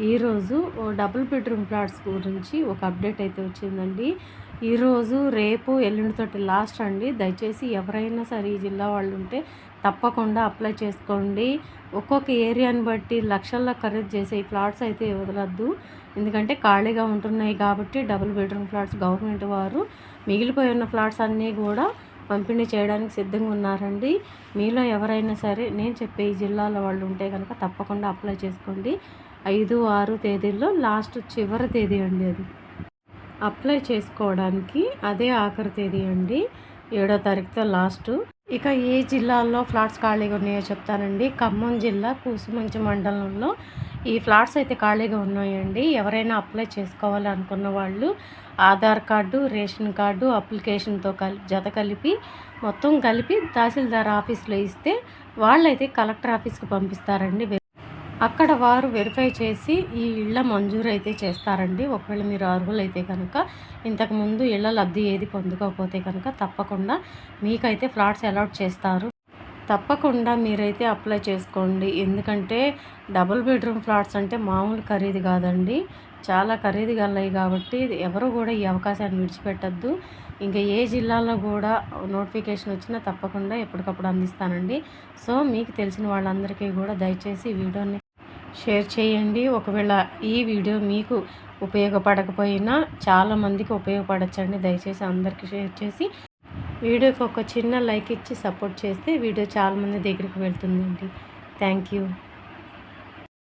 ఈరోజు double bedroom flats గురించి ఒక అప్డేట్ అయితే వచ్చిందండి. ఈరోజు రేపు ఎల్లుండితోటి లాస్ట్ అండి. దయచేసి ఎవరైనా సరే ఈ జిల్లా వాళ్ళు ఉంటే తప్పకుండా అప్లై చేసుకోండి. ఒక్కొక్క ఏరియాని బట్టి లక్షల్లో ఖరీదు చేసే ఈ ఫ్లాట్స్ అయితే వదలద్దు. ఎందుకంటే ఖాళీగా ఉంటున్నాయి కాబట్టి డబుల్ బెడ్రూమ్ ఫ్లాట్స్ గవర్నమెంట్ వారు. మిగిలిపోయి ఉన్న ఫ్లాట్స్ అన్నీ కూడా పంపిణీ చేయడానికి సిద్ధంగా ఉన్నారండి. మీలో ఎవరైనా సరే నేను చెప్పే ఈ జిల్లాలో వాళ్ళు ఉంటే కనుక తప్పకుండా అప్లై చేసుకోండి. ఐదు ఆరు తేదీల్లో లాస్ట్ చివరి తేదీ అండి అది. అప్లై చేసుకోవడానికి అదే ఆఖరి తేదీ అండి. ఏడో తారీఖుతో లాస్ట్. ఇక ఏ జిల్లాల్లో ఫ్లాట్స్ ఖాళీగా ఉన్నాయో చెప్తానండి. ఖమ్మం జిల్లా కూసుమంచి మండలంలో ఈ ఫ్లాట్స్ అయితే ఖాళీగా ఉన్నాయండి. ఎవరైనా అప్లై చేసుకోవాలనుకున్న వాళ్ళు ఆధార్ కార్డు రేషన్ కార్డు అప్లికేషన్తో కలిపి జత కలిపి మొత్తం కలిపి తహసీల్దార్ ఆఫీస్లో ఇస్తే వాళ్ళైతే కలెక్టర్ ఆఫీస్కి పంపిస్తారండి. అక్కడ వారు వెరిఫై చేసి ఈ ఇళ్ళ మంజూరు అయితే చేస్తారండి. ఒకవేళ మీరు అర్హులైతే కనుక ఇంతకుముందు ఇళ్ళ లబ్ధి ఏది పొందుకోకపోతే కనుక తప్పకుండా మీకైతే ఫ్లాట్స్ అలాట్ చేస్తారు. తప్పకుండా మీరైతే అప్లై చేసుకోండి. ఎందుకంటే డబుల్ బెడ్రూమ్ ఫ్లాట్స్ అంటే మామూలు ఖరీదు కాదండి. చాలా ఖరీదు గలయి కాబట్టి ఎవరు కూడా ఈ అవకాశాన్ని విడిచిపెట్టద్దు. ఇంకా ఏ జిల్లాలో కూడా నోటిఫికేషన్ వచ్చినా తప్పకుండా ఎప్పటికప్పుడు అందిస్తానండి. సో మీకు తెలిసిన వాళ్ళందరికీ కూడా దయచేసి వీడియోని షేర్ చేయండి. ఒకవేళ ఈ వీడియో మీకు ఉపయోగపడకపోయినా చాలామందికి ఉపయోగపడచ్చండి. దయచేసి అందరికీ షేర్ చేసి వీడియోకి ఒక చిన్న లైక్ ఇచ్చి సపోర్ట్ చేస్తే వీడియో చాలామంది దగ్గరికి వెళ్తుందండి. Thank you.